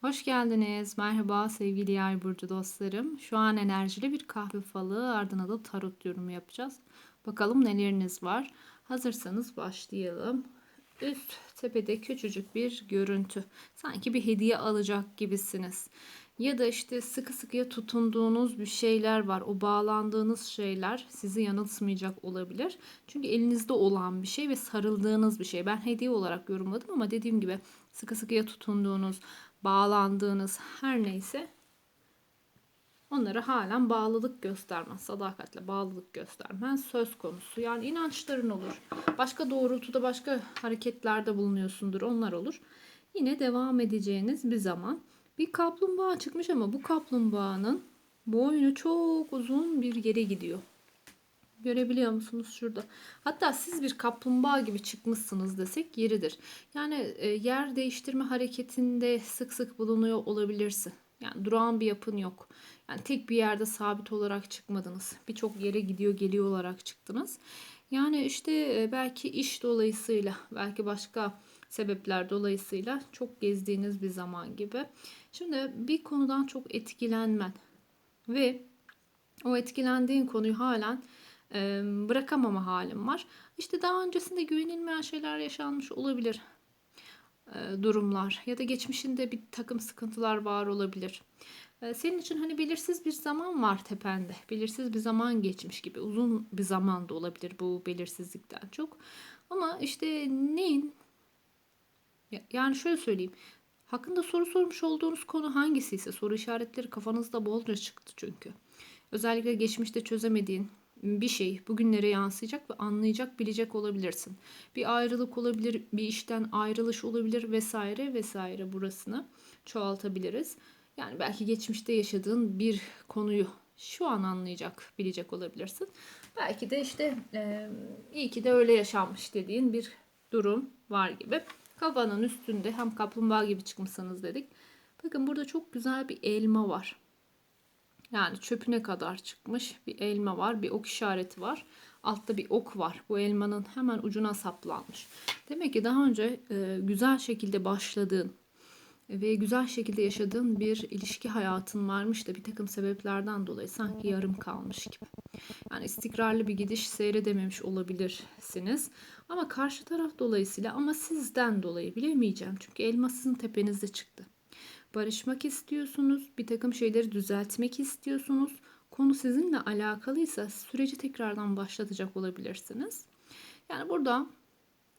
Hoş geldiniz. Merhaba sevgili yay burcu dostlarım. Şu an enerjili bir kahve falı ardına da tarot yorumu yapacağız. Bakalım neleriniz var. Hazırsanız başlayalım. Üst tepede küçücük bir görüntü. Sanki bir hediye alacak gibisiniz. Ya da işte sıkı sıkıya tutunduğunuz bir şeyler var. O bağlandığınız şeyler sizi yanıltmayacak olabilir. Çünkü elinizde olan bir şey ve sarıldığınız bir şey. Ben hediye olarak yorumladım ama dediğim gibi sıkı sıkıya tutunduğunuz, bağlandığınız her neyse onlara halen bağlılık göstermez. Sadakatle bağlılık göstermen söz konusu. Yani inançların olur. Başka doğrultuda başka hareketlerde bulunuyorsundur. Onlar olur. Yine devam edeceğiniz bir zaman. Bir kaplumbağa çıkmış ama bu kaplumbağanın boynu çok uzun bir yere gidiyor. Görebiliyor musunuz şurada? Hatta siz bir kaplumbağa gibi çıkmışsınız desek yeridir. Yani e, yer değiştirme hareketinde sık sık bulunuyor olabilirsin. Yani durağan bir yapın yok. Yani tek bir yerde sabit olarak çıkmadınız. Birçok yere gidiyor geliyor olarak çıktınız. Yani işte e, belki iş dolayısıyla, belki başka sebepler dolayısıyla çok gezdiğiniz bir zaman gibi. Şimdi bir konudan çok etkilenmen ve o etkilendiğin konuyu halen bırakamama halim var. İşte daha öncesinde güvenilmeyen şeyler yaşanmış olabilir e, durumlar ya da geçmişinde bir takım sıkıntılar var olabilir. E, senin için hani belirsiz bir zaman var tepende. Belirsiz bir zaman geçmiş gibi. Uzun bir zaman da olabilir bu belirsizlikten çok. Ama işte neyin yani şöyle söyleyeyim. Hakkında soru sormuş olduğunuz konu hangisi ise soru işaretleri kafanızda bolca çıktı çünkü. Özellikle geçmişte çözemediğin bir şey bugünlere yansıyacak ve anlayacak, bilecek olabilirsin. Bir ayrılık olabilir, bir işten ayrılış olabilir vesaire vesaire burasını çoğaltabiliriz. Yani belki geçmişte yaşadığın bir konuyu şu an anlayacak, bilecek olabilirsin. Belki de işte e, iyi ki de öyle yaşanmış dediğin bir durum var gibi. Kafanın üstünde hem kaplumbağa gibi çıkmışsınız dedik. Bakın burada çok güzel bir elma var. Yani çöpüne kadar çıkmış bir elma var. Bir ok işareti var. Altta bir ok var. Bu elmanın hemen ucuna saplanmış. Demek ki daha önce e, güzel şekilde başladığın ve güzel şekilde yaşadığın bir ilişki hayatın varmış da bir takım sebeplerden dolayı sanki yarım kalmış gibi. Yani istikrarlı bir gidiş seyredememiş olabilirsiniz. Ama karşı taraf dolayısıyla ama sizden dolayı bilemeyeceğim. Çünkü elma sizin tepenizde çıktı barışmak istiyorsunuz, bir takım şeyleri düzeltmek istiyorsunuz. Konu sizinle alakalıysa süreci tekrardan başlatacak olabilirsiniz. Yani burada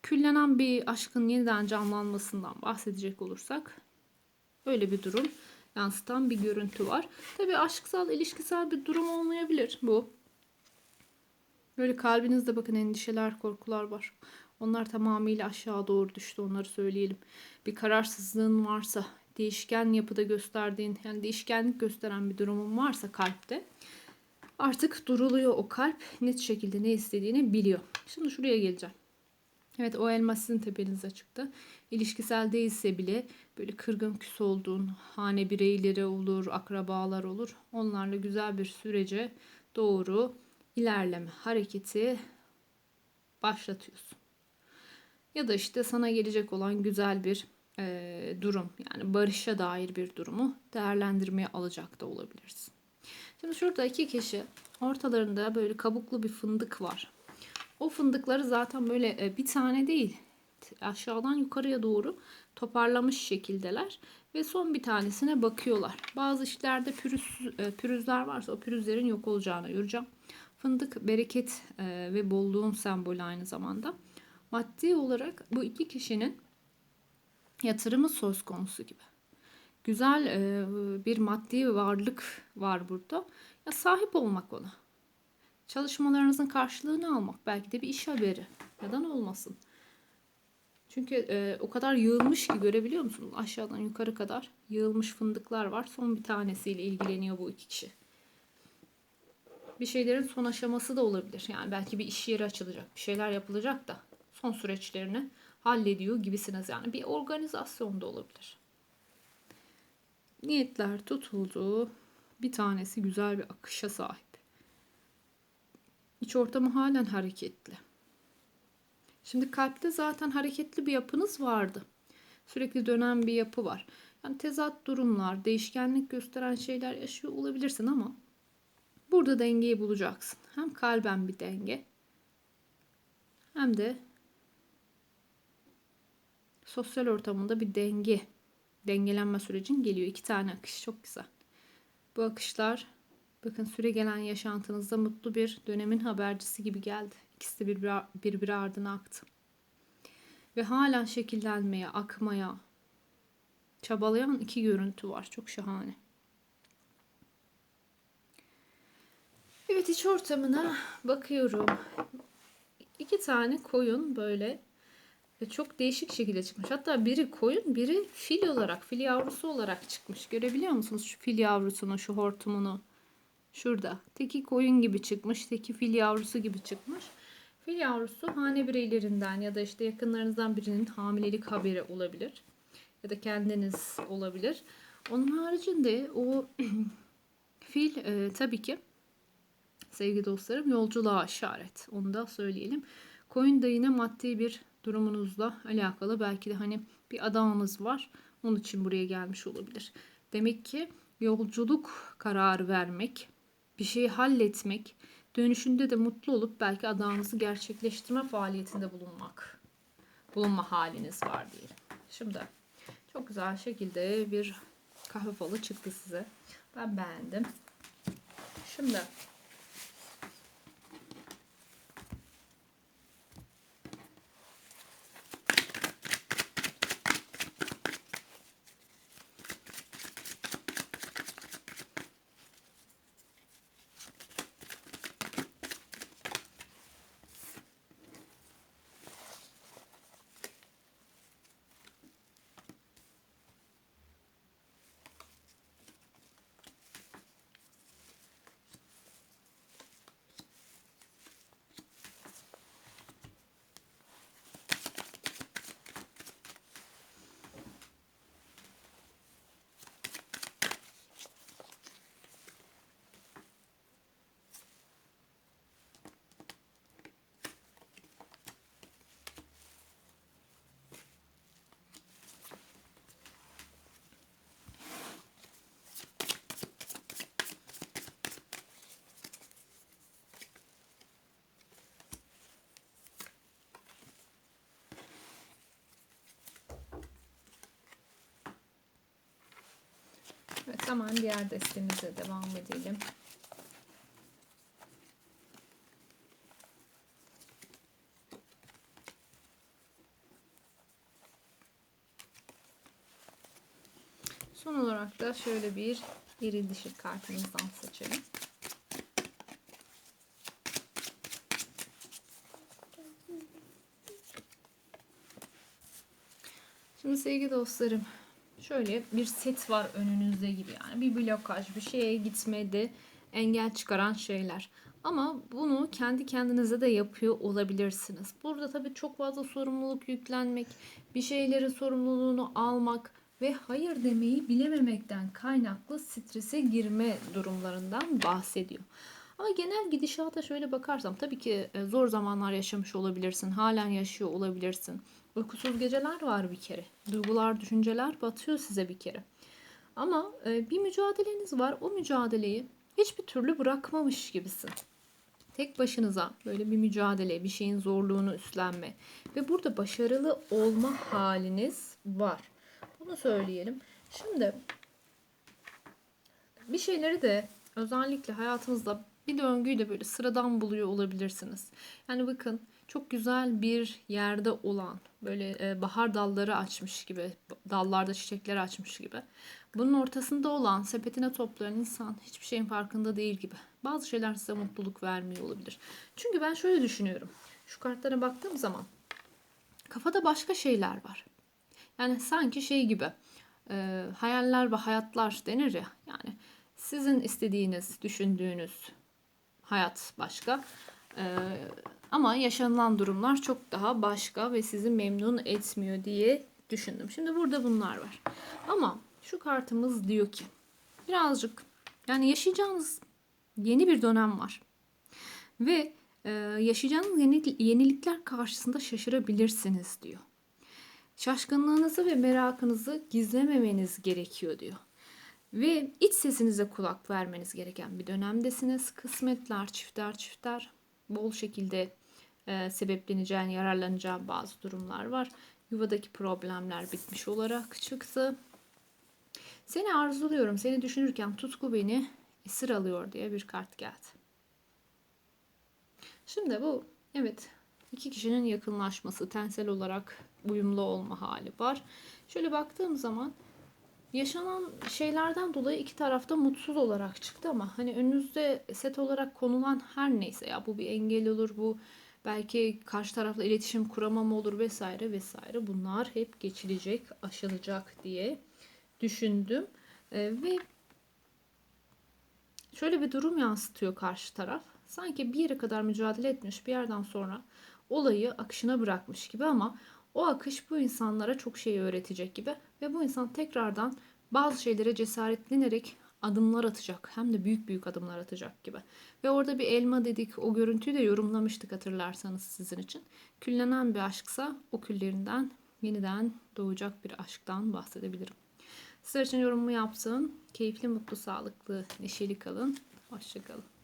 küllenen bir aşkın yeniden canlanmasından bahsedecek olursak öyle bir durum yansıtan bir görüntü var. Tabi aşksal, ilişkisel bir durum olmayabilir bu. Böyle kalbinizde bakın endişeler, korkular var. Onlar tamamıyla aşağı doğru düştü onları söyleyelim. Bir kararsızlığın varsa, değişken yapıda gösterdiğin yani değişkenlik gösteren bir durumun varsa kalpte artık duruluyor o kalp net şekilde ne istediğini biliyor. Şimdi şuraya geleceğim. Evet o elma sizin tepenize çıktı. İlişkisel değilse bile böyle kırgın küs olduğun hane bireyleri olur, akrabalar olur. Onlarla güzel bir sürece doğru ilerleme hareketi başlatıyorsun. Ya da işte sana gelecek olan güzel bir e, durum yani barışa dair bir durumu değerlendirmeye alacak da olabilirsin. Şimdi şurada iki kişi ortalarında böyle kabuklu bir fındık var. O fındıkları zaten böyle e, bir tane değil aşağıdan yukarıya doğru toparlamış şekildeler ve son bir tanesine bakıyorlar. Bazı işlerde pürüz, e, pürüzler varsa o pürüzlerin yok olacağını göreceğim. Fındık bereket e, ve bolluğun sembolü aynı zamanda. Maddi olarak bu iki kişinin yatırımı söz konusu gibi. Güzel e, bir maddi varlık var burada. Ya sahip olmak ona. Çalışmalarınızın karşılığını almak. Belki de bir iş haberi. Neden olmasın? Çünkü e, o kadar yığılmış ki görebiliyor musunuz? Aşağıdan yukarı kadar yığılmış fındıklar var. Son bir tanesiyle ilgileniyor bu iki kişi. Bir şeylerin son aşaması da olabilir. Yani belki bir iş yeri açılacak. Bir şeyler yapılacak da son süreçlerini hallediyor gibisiniz yani. Bir organizasyon da olabilir. Niyetler tutuldu. Bir tanesi güzel bir akışa sahip. İç ortamı halen hareketli. Şimdi kalpte zaten hareketli bir yapınız vardı. Sürekli dönen bir yapı var. Yani tezat durumlar, değişkenlik gösteren şeyler yaşıyor olabilirsin ama burada dengeyi bulacaksın. Hem kalben bir denge hem de sosyal ortamında bir denge, dengelenme sürecin geliyor. İki tane akış çok güzel. Bu akışlar bakın süre gelen yaşantınızda mutlu bir dönemin habercisi gibi geldi. İkisi de birbiri, birbiri ardına aktı. Ve hala şekillenmeye, akmaya çabalayan iki görüntü var. Çok şahane. Evet iç ortamına bakıyorum. İki tane koyun böyle ve çok değişik şekilde çıkmış. Hatta biri koyun, biri fil olarak, fil yavrusu olarak çıkmış. Görebiliyor musunuz şu fil yavrusunu, şu hortumunu? Şurada. Teki koyun gibi çıkmış, teki fil yavrusu gibi çıkmış. Fil yavrusu hane bireylerinden ya da işte yakınlarınızdan birinin hamilelik haberi olabilir. Ya da kendiniz olabilir. Onun haricinde o fil e, tabii ki sevgili dostlarım yolculuğa işaret. Onu da söyleyelim. Koyun da yine maddi bir durumunuzla alakalı. Belki de hani bir adamımız var. Onun için buraya gelmiş olabilir. Demek ki yolculuk kararı vermek, bir şeyi halletmek, dönüşünde de mutlu olup belki adağınızı gerçekleştirme faaliyetinde bulunmak. Bulunma haliniz var diyelim. Şimdi çok güzel şekilde bir kahve falı çıktı size. Ben beğendim. Şimdi hemen diğer destemize devam edelim. Son olarak da şöyle bir iri dişi kartımızdan seçelim. Şimdi sevgili dostlarım şöyle bir set var önünüzde gibi yani bir blokaj bir şeye gitmede engel çıkaran şeyler. Ama bunu kendi kendinize de yapıyor olabilirsiniz. Burada tabii çok fazla sorumluluk yüklenmek, bir şeylerin sorumluluğunu almak ve hayır demeyi bilememekten kaynaklı strese girme durumlarından bahsediyor. Ama genel gidişata şöyle bakarsam tabii ki e, zor zamanlar yaşamış olabilirsin, halen yaşıyor olabilirsin. Uykusuz geceler var bir kere. Duygular, düşünceler batıyor size bir kere. Ama e, bir mücadeleniz var. O mücadeleyi hiçbir türlü bırakmamış gibisin. Tek başınıza böyle bir mücadele, bir şeyin zorluğunu üstlenme ve burada başarılı olma haliniz var. Bunu söyleyelim. Şimdi bir şeyleri de özellikle hayatınızda bir döngüyü de böyle sıradan buluyor olabilirsiniz. Yani bakın çok güzel bir yerde olan böyle e, bahar dalları açmış gibi dallarda çiçekler açmış gibi. Bunun ortasında olan sepetine toplayan insan hiçbir şeyin farkında değil gibi. Bazı şeyler size mutluluk vermiyor olabilir. Çünkü ben şöyle düşünüyorum. Şu kartlara baktığım zaman kafada başka şeyler var. Yani sanki şey gibi e, hayaller ve hayatlar denir ya. Yani sizin istediğiniz düşündüğünüz hayat başka. Ee, ama yaşanılan durumlar çok daha başka ve sizi memnun etmiyor diye düşündüm. Şimdi burada bunlar var. Ama şu kartımız diyor ki birazcık yani yaşayacağınız yeni bir dönem var. Ve e, yaşayacağınız yeni, yenilikler karşısında şaşırabilirsiniz diyor. Şaşkınlığınızı ve merakınızı gizlememeniz gerekiyor diyor. Ve iç sesinize kulak vermeniz gereken bir dönemdesiniz. Kısmetler, çifter çifter bol şekilde e, sebepleneceğin, yararlanacağın bazı durumlar var. Yuvadaki problemler bitmiş olarak çıktı. Seni arzuluyorum, seni düşünürken tutku beni esir alıyor diye bir kart geldi. Şimdi bu evet iki kişinin yakınlaşması, tensel olarak uyumlu olma hali var. Şöyle baktığım zaman yaşanan şeylerden dolayı iki tarafta mutsuz olarak çıktı ama hani önünüzde set olarak konulan her neyse ya bu bir engel olur bu belki karşı tarafla iletişim kuramam olur vesaire vesaire. Bunlar hep geçilecek aşılacak diye düşündüm. Ee, ve şöyle bir durum yansıtıyor karşı taraf. Sanki bir yere kadar mücadele etmiş bir yerden sonra olayı akışına bırakmış gibi ama o akış bu insanlara çok şey öğretecek gibi ve bu insan tekrardan bazı şeylere cesaretlenerek adımlar atacak. Hem de büyük büyük adımlar atacak gibi. Ve orada bir elma dedik. O görüntüyü de yorumlamıştık hatırlarsanız sizin için. Küllenen bir aşksa o küllerinden yeniden doğacak bir aşktan bahsedebilirim. Sizler için yorumumu yaptım. Keyifli, mutlu, sağlıklı, neşeli kalın. Hoşçakalın.